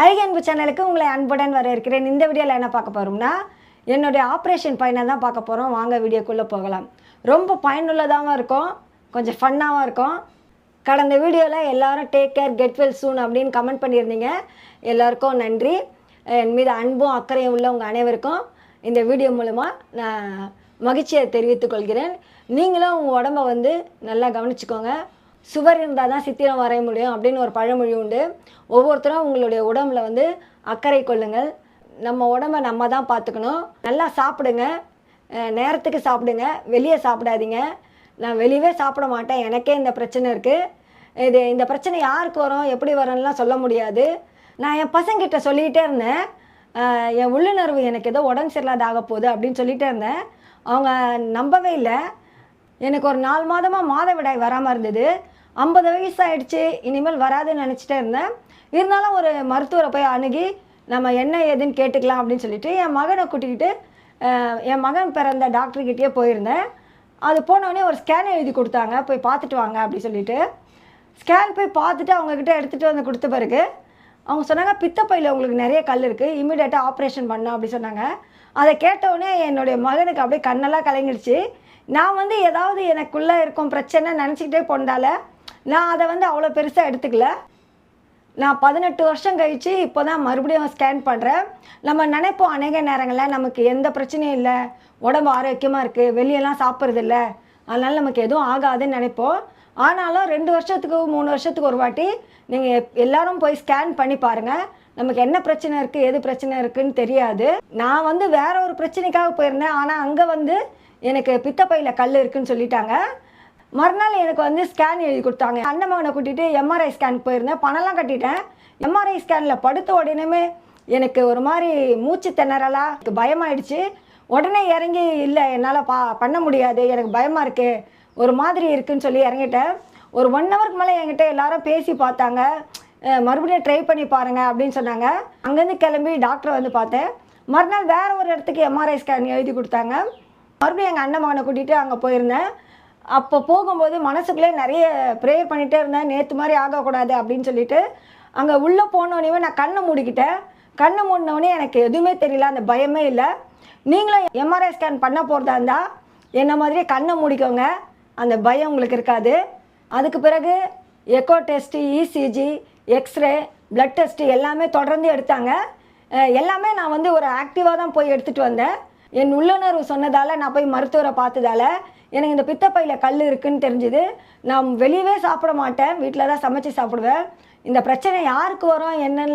அழகிய அன்பு சேனலுக்கு உங்களை அன்புடன் வரவேற்கிறேன். இந்த வீடியோவில் என்ன பார்க்க போகிறோம்னா என்னுடைய ஆப்ரேஷன் பையனை தான் பார்க்க போகிறோம் வாங்க வீடியோக்குள்ளே போகலாம். ரொம்ப பயனுள்ளதாகவும் இருக்கும். கொஞ்சம் ஃபன்னாகவும் இருக்கும். கடந்த வீடியோவில் எல்லோரும் take care get well soon அப்படின்னு கமெண்ட் பண்ணியிருந்தீங்க. எல்லாருக்கும் நன்றி. என் மீது அன்பும் அக்கறையும் உள்ள உங்கள் அனைவருக்கும் இந்த வீடியோ மூலமாக நான் மகிழ்ச்சியை தெரிவித்துக் கொள்கிறேன். நீங்களும் உங்கள் உடம்ப வந்து நல்லா கவனிச்சுக்கோங்க. சுவர் இருந்தால் தான் சித்திரம் வரைய முடியும் அப்படின்னு ஒரு பழமொழி உண்டு. ஒவ்வொருத்தரும் உங்களுடைய உடம்புல வந்து அக்கறை கொள்ளுங்கள். நம்ம உடம்ப நம்ம தான் பார்த்துக்கணும். நல்லா சாப்பிடுங்க. நேரத்துக்கு சாப்பிடுங்க. வெளியே சாப்பிடாதீங்க. நான் வெளியவே சாப்பிட மாட்டேன். எனக்கே இந்த பிரச்சனை இருக்குது இது இந்த பிரச்சனை யாருக்கு வரும்? எப்படி வரும்லாம் சொல்ல முடியாது. நான் என் பசங்கிட்ட சொல்லிகிட்டே இருந்தேன். என் உள்ளுணர்வு எனக்கு ஏதோ உடம்பு சரியில்லாத ஆக போகுது அப்படின்னு சொல்லிகிட்டே இருந்தேன். அவங்க நம்பவே இல்லை. எனக்கு ஒரு நாலு மாதமாக மாதவிடாய் வராமல் இருந்தது. ஐம்பது வயசு ஆயிடுச்சு இனிமேல் வராதுன்னு நினச்சிட்டே இருந்தேன். இருந்தாலும் ஒரு மருத்துவரை போய் அணுகி நம்ம என்ன ஏதுன்னு கேட்டுக்கலாம் அப்படின்னு சொல்லிட்டு என் மகனை கூட்டிக்கிட்டு என் மகன் பிறந்த டாக்டர்கிட்டயே போயிருந்தேன். அது போனோடனே ஒரு ஸ்கேன் எழுதி கொடுத்தாங்க போய் பார்த்துட்டு வாங்க அப்படின்னு சொல்லிட்டு. ஸ்கேன் போய் பார்த்துட்டு அவங்கக்கிட்ட எடுத்துகிட்டு வந்து கொடுத்த பிறகு அவங்க சொன்னாங்க பித்தப்பையில் உங்களுக்கு நிறைய கல் இருக்குது இமீடியட்டாக ஆப்ரேஷன் பண்ணோம் அப்படி சொன்னாங்க. அதை கேட்டவுடனே என்னுடைய மகனுக்கு அப்படியே கண்ணெல்லாம் கலங்கிடுச்சு. நான் வந்து ஏதாவது எனக்குள்ளே இருக்கும் பிரச்சனை நினச்சிக்கிட்டே போனால நான் அதை வந்து அவ்வளோ பெருசாக எடுத்துக்கல. நான் பதினெட்டு வருஷம் கழித்து இப்போ தான் மறுபடியும் ஸ்கேன் பண்ணுறேன் நம்ம நினைப்போம் அநேக நேரங்களில் நமக்கு எந்த பிரச்சனையும் இல்லை. உடம்பு ஆரோக்கியமாக இருக்குது வெளியெல்லாம் சாப்பிட்றது இல்லை. அதனால் நமக்கு எதுவும் ஆகாதுன்னு நினைப்போம். ஆனாலும் ரெண்டு வருஷத்துக்கு மூணு வருஷத்துக்கு ஒரு வாட்டி நீங்கள் எல்லாரும் போய் ஸ்கேன் பண்ணி பாருங்கள் நமக்கு என்ன பிரச்சனை இருக்குது எது பிரச்சனை இருக்குன்னு தெரியாது. நான் வந்து வேற ஒரு பிரச்சனைக்காக போயிருந்தேன். ஆனால் அங்கே வந்து எனக்கு பித்தப்பையில் கல் இருக்குன்னு சொல்லிட்டாங்க. மறுநாள் எனக்கு வந்து ஸ்கேன் எழுதி கொடுத்தாங்க. அண்ணன் மகனை கூட்டிகிட்டு எம்ஆர்ஐ ஸ்கேன் போயிருந்தேன். பணம்லாம் கட்டிட்டேன். எம்ஆர்ஐ ஸ்கேனில் படுத்த உடனே எனக்கு ஒரு மாதிரி மூச்சு திணறலா எனக்கு பயமாயிடுச்சு. உடனே இறங்கி இல்லை என்னால் பா பண்ண முடியாது. எனக்கு பயமாக இருக்குது ஒரு மாதிரி இருக்குதுன்னு சொல்லி இறங்கிட்டேன். ஒரு ஒன் ஹவருக்கு மேலே என்கிட்ட எல்லாரும் பேசி பார்த்தாங்க. மறுபடியும் ட்ரை பண்ணி பாருங்கள் அப்படின்னு சொன்னாங்க. அங்கேருந்து கிளம்பி டாக்டர் வந்து பார்த்தேன். மறுநாள் வேறு ஒரு இடத்துக்கு எம்ஆர்ஐ ஸ்கேன் எழுதி கொடுத்தாங்க. மறுபடியும் எங்கள் அண்ணன் மகனை கூட்டிகிட்டு அங்கே போயிருந்தேன். அப்போ போகும்போது மனசுக்குள்ளே நிறைய ப்ரேயர் பண்ணிகிட்டே இருந்தேன். நேற்று மாதிரி ஆகக்கூடாது அப்படின்னு சொல்லிட்டு அங்கே உள்ளே போனோடனே நான் கண்ணை மூடிக்கிட்டேன். கண்ணை மூடினோடனே எனக்கு எதுவுமே தெரியல அந்த பயமே இல்லை. நீங்களும் எம்ஆர்ஐ ஸ்கேன் பண்ண போகிறதா இருந்தால் என்ன மாதிரி கண்ணை மூடிக்கோங்க. அந்த பயம் உங்களுக்கு இருக்காது. அதுக்கு பிறகு echo test ECG X ray blood test எல்லாமே தொடர்ந்து எடுத்தாங்க. எல்லாமே நான் வந்து ஒரு ஆக்டிவாக தான் போய் எடுத்துகிட்டு வந்தேன். என் உள்ளுணர்வு சொன்னதால் நான் போய் மருத்துவரை பார்த்ததால எனக்கு இந்த பித்தப்பையில் கல் இருக்குன்னு தெரிஞ்சுது. நான் வெளியவே சாப்பிட மாட்டேன். வீட்டில் தான் சமைச்சு சாப்பிடுவேன். இந்த பிரச்சனை யாருக்கு வரும்? என்னென்னலாம்